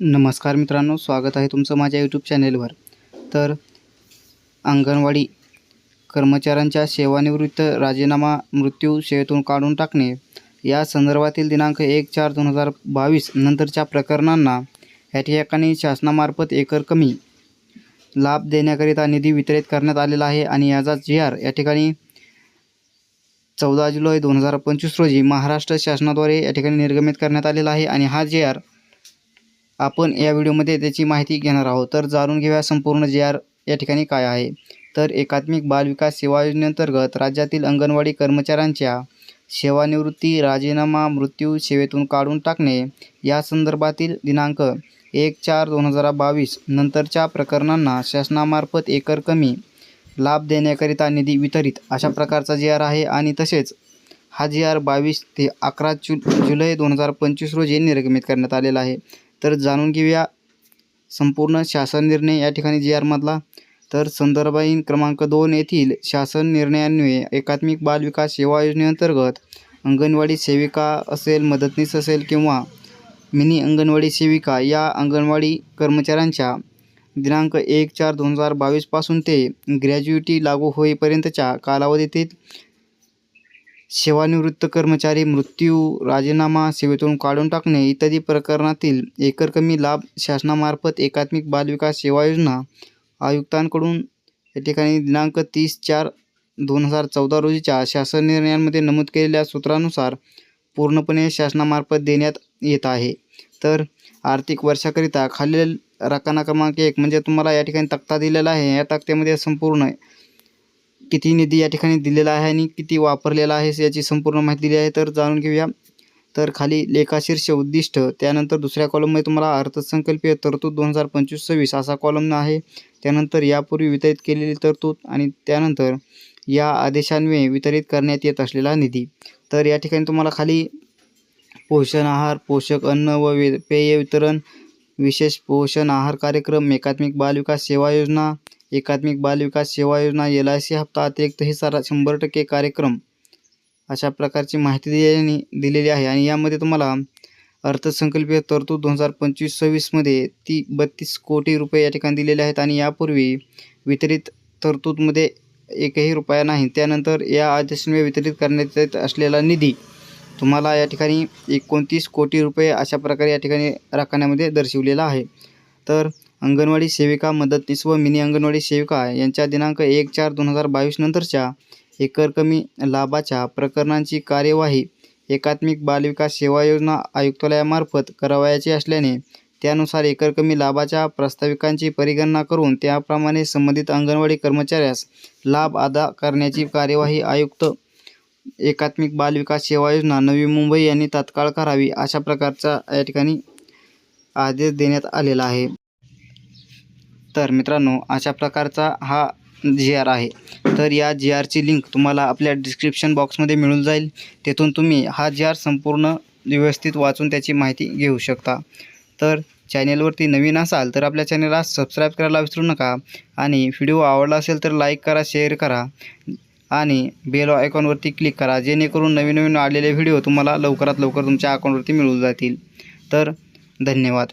नमस्कार मित्रांनो स्वागत आहे तुमचं माझ्या यूट्यूब चॅनेलवर तर अंगणवाडी कर्मचाऱ्यांच्या सेवानिवृत्त राजीनामा मृत्यू सेवेतून काढून टाकणे या संदर्भातील दिनांक एक चार दोन हजार बावीस नंतरच्या प्रकरणांना या ठिकाणी शासनामार्फत एकर कमी लाभ देण्याकरिता निधी वितरित करण्यात आलेला आहे आणि याचा जी आर या ठिकाणी चौदा जुलै दोन हजार पंचवीस रोजी महाराष्ट्र शासनाद्वारे या ठिकाणी निर्गमित करण्यात आलेला आहे आणि हा जी आर आपण या व्हिडिओमध्ये त्याची माहिती घेणार आहोत. तर जाणून घेऊया संपूर्ण जे आर या ठिकाणी काय आहे. तर एकात्मिक बालविकास सेवा योजनेअंतर्गत राज्यातील अंगणवाडी कर्मचाऱ्यांच्या सेवानिवृत्ती राजीनामा मृत्यू सेवेतून काढून टाकणे या संदर्भातील दिनांक एक चार दोन हजार बावीस नंतरच्या प्रकरणांना शासनामार्फत एकर कमी लाभ देण्याकरिता निधी वितरित अशा प्रकारचा जी आर आहे आणि तसेच हा जी आर बावीस ते अकरा जु जुलै दोन हजार पंचवीस रोजी निर्गमित करण्यात आलेला आहे. तर जाणून घेऊया संपूर्ण शासन निर्णय या ठिकाणी जी आरमधला तर संदर्भाईन क्रमांक दोन येथील शासन निर्णयान्वये एकात्मिक बाल विकास सेवा योजनेअंतर्गत अंगणवाडी सेविका असेल मदतनीस असेल किंवा मिनी अंगणवाडी सेविका या अंगणवाडी कर्मचाऱ्यांच्या दिनांक एक चार दोन हजार बावीसपासून ते ग्रॅज्युएटी लागू होईपर्यंतच्या कालावधीतील सेवानिवृत्त कर्मचारी मृत्यू राजीनामा सेवेतून काढून टाकणे इत्यादी प्रकरणातील एकर कमी लाभ शासनामार्फत एकात्मिक बालविकास सेवा योजना आयुक्तांकडून या ठिकाणी दिनांक तीस चार दोन हजार चौदा रोजीच्या शासन निर्णयांमध्ये नमूद केलेल्या सूत्रानुसार पूर्णपणे शासनामार्फत देण्यात येत आहे. तर आर्थिक वर्षाकरिता खालील रकाना क्रमांक एक म्हणजे तुम्हाला या ठिकाणी तक्ता दिलेला आहे. या तक्त्यामध्ये संपूर्ण किती निधी या ठिकाणी दिलेला आहे आणि किती वापरलेला आहे याची संपूर्ण माहिती दिली आहे. तर जाणून घेऊया. तर खाली लेखाशीर्ष उद्दिष्ट त्यानंतर दुसऱ्या कॉलममध्ये तुम्हाला अर्थसंकल्पीय तरतूद दोन हजार पंचवीस सव्वीस असा कॉलम आहे. त्यानंतर यापूर्वी वितरित केलेली तरतूद आणि त्यानंतर या आदेशान्वये वितरित करण्यात येत असलेला निधी. तर या ठिकाणी तुम्हाला खाली पोषण आहार पोषक अन्न व पेय वितरण विशेष पोषण आहार कार्यक्रम एकात्मिक बालविकास सेवा योजना एकात्मिक बाल विकास सेवा योजना एल आय सी हप्ता अतिरिक्त हे सारा शंभर टक्के कार्यक्रम अशा प्रकारची माहिती दिलेली दिलेली आहे. आणि यामध्ये तुम्हाला अर्थसंकल्पीय तरतूद दोन हजार पंचवीस सव्वीसमध्ये ती बत्तीस कोटी रुपये या ठिकाणी दिलेले आहेत. आणि यापूर्वी वितरित तरतूदमध्ये एकही रुपया नाही. त्यानंतर या आदेशामुळे वितरित करण्यात येत असलेला निधी तुम्हाला या ठिकाणी एकोणतीस कोटी रुपये अशा प्रकारे या ठिकाणी राखण्यामध्ये दर्शवलेला आहे. तर अंगणवाडी सेविका मदतनीस व मिनी अंगणवाडी सेविका यांच्या दिनांक एक चार दोन हजार बावीस नंतरच्या एकर कमी लाभाच्या प्रकरणांची कार्यवाही एकात्मिक बालविकास सेवा योजना आयुक्तालयामार्फत करावयाची असल्याने त्यानुसार एकर कमी लाभाच्या प्रस्ताविकांची परिगणना करून त्याप्रमाणे संबंधित अंगणवाडी कर्मचाऱ्यास लाभ अदा करण्याची कार्यवाही आयुक्त एकात्मिक बालविकास सेवा योजना नवी मुंबई यांनी तात्काळ करावी अशा प्रकारचा या ठिकाणी आदेश देण्यात आलेला आहे. तर मित्रांनो अशा प्रकारचा हा जी आर आहे. तर या जी आरची लिंक तुम्हाला आपल्या डिस्क्रिप्शन बॉक्समध्ये मिळून जाईल. तेथून तुम्ही हा जी आर संपूर्ण व्यवस्थित वाचून त्याची माहिती घेऊ शकता. तर चॅनेलवरती नवीन असाल तर आपल्या चॅनलला सबस्क्राईब करायला विसरू नका आणि व्हिडिओ आवडला असेल तर लाईक करा शेअर करा आणि बेल आयकॉनवरती क्लिक करा जेणेकरून नवीन नवीन आलेले व्हिडिओ तुम्हाला लवकरात लवकर तुमच्या अकाउंटवरती मिळून जातील. तर धन्यवाद.